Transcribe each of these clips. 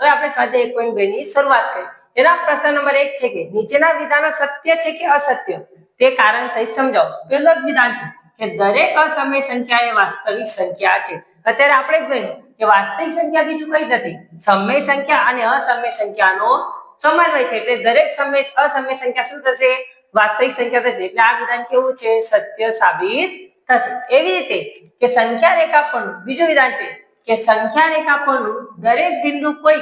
હવે આપણે સ્વાધ્યાય એક પોઈન્ટ શરૂઆત કરી. એના પ્રશ્ન નંબર એક છે કે નીચેના વિધાનો સત્ય છે કે અસત્ય? તે કારણ સહિત સમજાવો. પહેલો વિધાન છે કે દરેક અસમય સંખ્યા એ વાસ્તવિક સંખ્યા છે. અત્યારે આપણે કહ્યું કે વાસ્તવિક સંખ્યા બીજું કઈ નથી. સમય સંખ્યા અને અસમય સંખ્યાનો સમન્વય છે. એટલે દરેક સમય અસમય સંખ્યા શું થશે? વાસ્તવિક સંખ્યા થશે. એટલે આ વિધાન કેવું છે? સત્ય સાબિત થશે. એવી રીતે કે સંખ્યા રેખા પણ બીજું વિધાન છે કે સંખ્યા રેખા પરનું દરેક બિંદુ કોઈ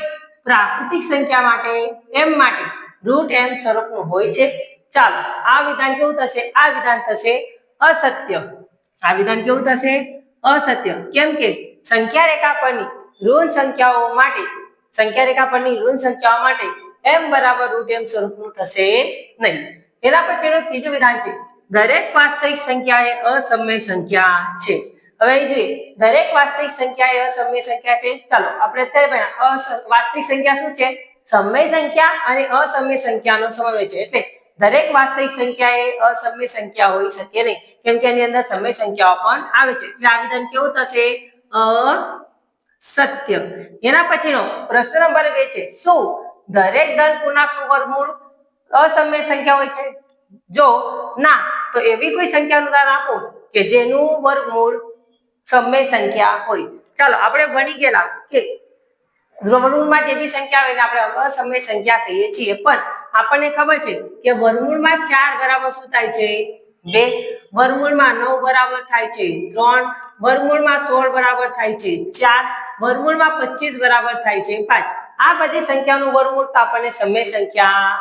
પ્રાકૃતિક સંખ્યા માટે, એમ માટે રૂટ એમ સ્વરૂપનું હોય છે. ચાલો, આ વિધાન કેવું થશે? આ વિધાન થશે અસત્ય. આ વિધાન કેવું થશે? અસત્ય. કેમ કે સંખ્યા રેખા પરની ઋણ સંખ્યાઓ માટે સંખ્યા રેખા પરની ઋણ સંખ્યાઓ માટે એમ બરાબર રૂટ એમ સ્વરૂપનું થશે નહીં. એના પછીનું ત્રીજું વિધાન છે. દરેક વાસ્તવિક સંખ્યા એ અસમય સંખ્યા છે. હવે જોઈએ, દરેક વાસ્તવિક સંખ્યા એ અસમય સંખ્યા છે. ચાલો, આપણે અત્યારે અસ- વાસ્તવિક સંખ્યા શું છે? સમય સંખ્યા અને અસમય સંખ્યાનો સમન્વય છે. એટલે દરેક વાસ્તવિક સંખ્યા એ અસમય સંખ્યા હોઈ શકે નહીં. કેમ કે એની અંદર સમય સંખ્યાઓ પણ આવે છે. એટલે આવેદન કેવું થશે? અસત્ય. એના પછીનો પ્રશ્ન નંબર બે છે, શું દરેક ધન પૂર્ણાંકનું વર્ગમૂળ અસમય સંખ્યા હોય છે? જો ના, તો એવી કોઈ સંખ્યાનું ઉદાહરણ આપો કે જેનું વર્ગમૂળ સમય સંખ્યા હોય. ચાલો, આપણે ભણી ગયેલા. કે વર્મૂળમાં જે બી સંખ્યા હોય એને આપણે અસમય સંખ્યા કહીએ છીએ. પણ આપણને ખબર છે કે વર્મૂળમાં ચાર બરાબર શું થાય છે? બે. વર્મૂળમાં નવ બરાબર થાય છે. ત્રણ. વર્મૂળમાં સોળ બરાબર થાય છે. ચાર. વર્મૂળમાં પચીસ બરાબર થાય છે. પાંચ. આ બધી સંખ્યાનું વર્મૂળ તો આપણને સમય સંખ્યા